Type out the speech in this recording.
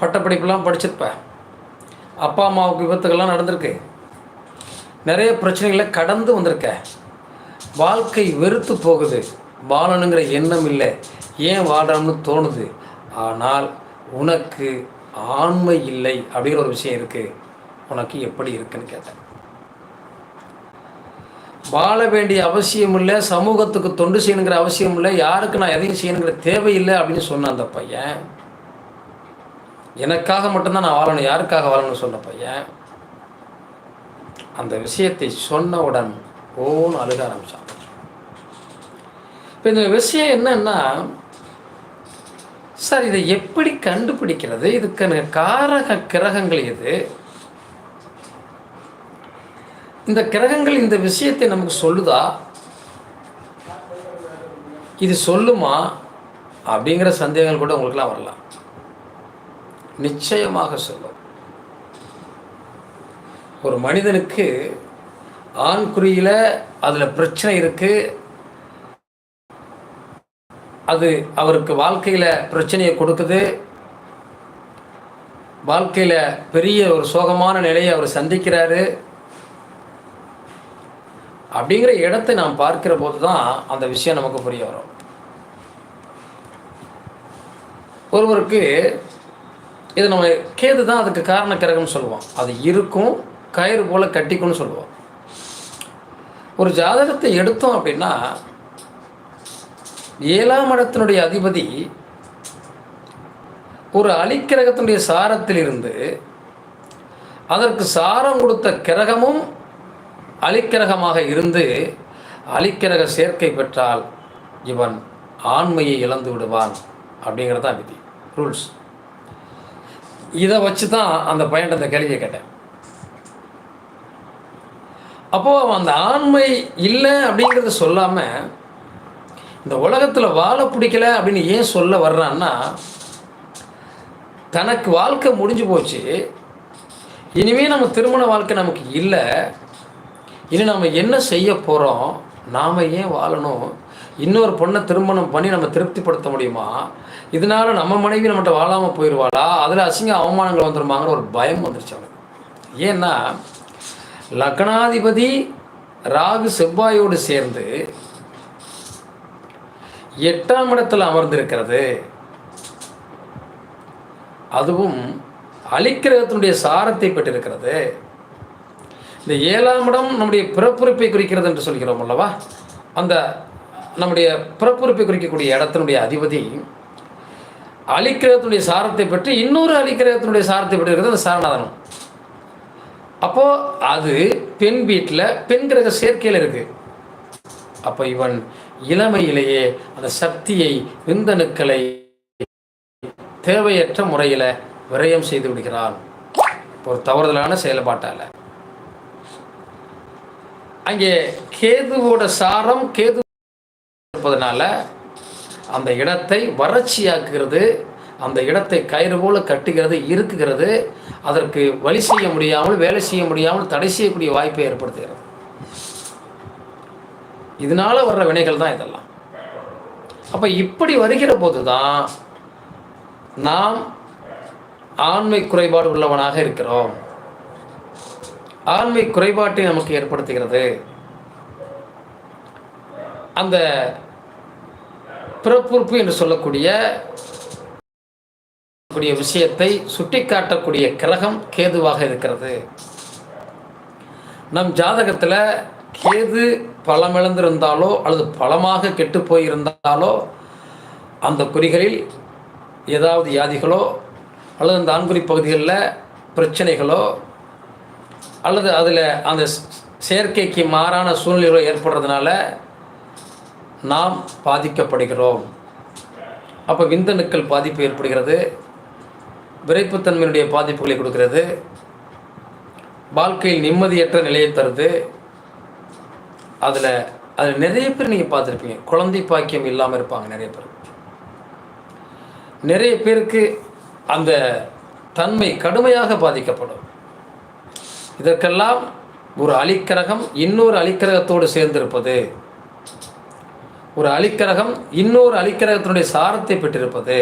பட்டப்படிப்புலாம் படிச்சிருப்ப. அப்பா அம்மாவுக்கு விபத்துகள்லாம் நடந்திருக்கு. நிறைய பிரச்சனைகளை கடந்து வந்திருக்க. வாழ்க்கை வெறுத்து போகுது. வாழணுங்கிற எண்ணம் இல்லை. ஏன் வாழணும்னு தோணுது. ஆனால் உனக்கு ஆண்மை இல்லை அப்படிங்கிற ஒரு விஷயம் இருக்குது உனக்கு எப்படி இருக்குன்னு கேட்டேன். வாழ வேண்டிய அவசியம் இல்லை. சமூகத்துக்கு தொண்டு செய்யணுங்கிற அவசியம் இல்லை. யாருக்கு நான் எதையும் செய்யணுங்கிற தேவையில்லை அப்படின்னு சொன்ன அந்த பையன் எனக்காக மட்டும்தான் நான் வாழணும் யாருக்காக வாழணும்னு சொன்ன பையன் அந்த விஷயத்தை சொன்னவுடன் ஓன்னு அழுக ஆரம்பித்தான் இப்போ இந்த விஷயம் என்னன்னா சார் இதை எப்படி கண்டுபிடிக்கிறது? இதுக்கான காரக கிரகங்கள் எது? இந்த கிரகங்கள் இந்த விஷயத்தை நமக்கு சொல்லுதா? இது சொல்லுமா? அப்படிங்கிற சந்தேகங்கள் கூட உங்களுக்குலாம் வரலாம். நிச்சயமாக சொல்லும். ஒரு மனிதனுக்கு ஆண் குறியில் அதில் பிரச்சனை இருக்குது அது அவருக்கு வாழ்க்கையில் பிரச்சனையை கொடுக்குது. வாழ்க்கையில் பெரிய ஒரு சோகமான நிலையை அவர் சந்திக்கிறாரு. அப்படிங்கிற இடத்தை நாம் பார்க்கிற போது தான் அந்த விஷயம் நமக்கு புரிய வரும். ஒருவருக்கு இது நம்ம கேது தான் அதுக்கு காரண கிரகம்னு சொல்லுவோம். அது இருக்கும் கயிறு போல் கட்டிக்கும்னு சொல்லுவோம். ஒரு ஜாதகத்தை எடுத்தோம் அப்படின்னா ஏழாம் இடத்தினுடைய அதிபதி ஒரு அலிக்கிரகத்தினுடைய சாரத்தில் இருந்து அதற்கு சாரம் கொடுத்த கிரகமும் அலிக்கிரகமாக இருந்து அலிக்கிரக சேர்க்கை பெற்றால் இவன் ஆண்மையை இழந்து விடுவான் அப்படிங்கிறதான் விதி ரூல்ஸ் இதை வச்சு தான் அந்த பையன்ட்ட அந்த கேள்வியை கேட்டேன். அப்போது அவன் அந்த ஆண்மை இல்லை அப்படிங்கிறத சொல்லாமல் இந்த உலகத்தில் வாழ பிடிக்கல அப்படின்னு ஏன் சொல்ல வர்றான்னா தனக்கு வாழ்க்கை முடிஞ்சு போச்சு. இனிமேல் நம்ம திருமண வாழ்க்கை நமக்கு இல்லை. இனி நம்ம என்ன செய்ய போகிறோம் நாம் ஏன் வாழணும்? இன்னொரு பொண்ணை திருமணம் பண்ணி நம்ம திருப்திப்படுத்த முடியுமா? இதனால நம்ம மனைவி நம்மகிட்ட வாழாமல் போயிடுவாளா அதில் அசிங்க அவமானங்கள் வந்துருமாங்கிற ஒரு பயம் வந்துருச்சு அவளுக்கு. ஏன்னா லக்னாதிபதி ராகு செவ்வாயோடு சேர்ந்து எட்டாம் இடத்தில் அமர்ந்திருக்கிறது. அதுவும் அலிக்கிரகத்தினுடைய சாரத்தை பெற்றிருக்கிறது. இந்த ஏழாம் இடம் நம்முடைய பிறப்புறுப்பை குறிக்கிறது என்று சொல்கிறோம் அல்லவா? அந்த நம்முடைய பிறப்புறுப்பை குறிக்கக்கூடிய இடத்தினுடைய அதிபதி அலிக்கிரகத்தினுடைய சாரத்தை பெற்று இன்னொரு அலிக்கிரகத்தினுடைய சாரத்தை பெற்றிருக்கிறது அந்த சாரணாதனம் அப்போது அது பெண் வீட்டில் பெண் கிரக சேர்க்கையில் இருக்குது அப்போ இவன் இளமையிலேயே அந்த சக்தியை விந்தணுக்களை தேவையற்ற முறையில் விரயம் செய்து விடுகிறான். ஒரு தவறுதலான செயல்பாட்டால். அங்கே கேதுவோட சாரம் கேது இருப்பதனால அந்த இடத்தை வறட்சியாக்குகிறது அந்த இடத்தை கயிறு போல கட்டுகிறது இருக்குகிறது அதற்கு வழி செய்ய முடியாமல் வேலை செய்ய முடியாமல் தடை செய்யக்கூடிய வாய்ப்பை ஏற்படுத்துகிறது. இதனால வர்ற வினைகள் தான் இதெல்லாம். அப்போ இப்படி வருகிற போது தான் நாம் ஆண்மை குறைபாடு உள்ளவனாக இருக்கிறோம். ஆண்மை குறைபாட்டை நமக்கு ஏற்படுத்துகிறது. அந்த பிறப்புறுப்பு என்று சொல்லக்கூடிய கூடிய விஷயத்தை சுட்டிக்காட்டக்கூடிய கிரகம் கேதுவாக இருக்கிறது. நம் ஜாதகத்தில் கேது பலமிழந்திருந்தாலோ அல்லது பலமாக கெட்டு போயிருந்தாலோ அந்த குறிகளில் ஏதாவது வியாதிகளோ அல்லது அந்த ஆண்குறி பகுதிகளில் பிரச்சனைகளோ அல்லது அதில் அந்த செயற்கைக்கு மாறான சூழ்நிலைகளோ ஏற்படுறதுனால நாம் பாதிக்கப்படுகிறோம். அப்போ விந்தணுக்கள் பாதிப்பு ஏற்படுகிறது. விரைப்புத்தன்மையினுடைய பாதிப்புகளை கொடுக்கிறது. வாழ்க்கையில் நிம்மதியற்ற நிலையை தருது. அதில் அதில் நிறைய பேர் நீங்கள் பார்த்துருப்பீங்க. குழந்தை பாக்கியம் இல்லாமல் இருப்பாங்க நிறைய பேர். நிறைய பேருக்கு அந்த தன்மை கடுமையாக பாதிக்கப்படும். இதற்கெல்லாம் ஒரு அலிக்கரகம் இன்னொரு அலிக்கரகத்தோடு சேர்ந்திருப்பது. ஒரு அலிக்கரகம் இன்னொரு அலிக்கரகத்தினுடைய சாரத்தை பெற்றிருப்பது.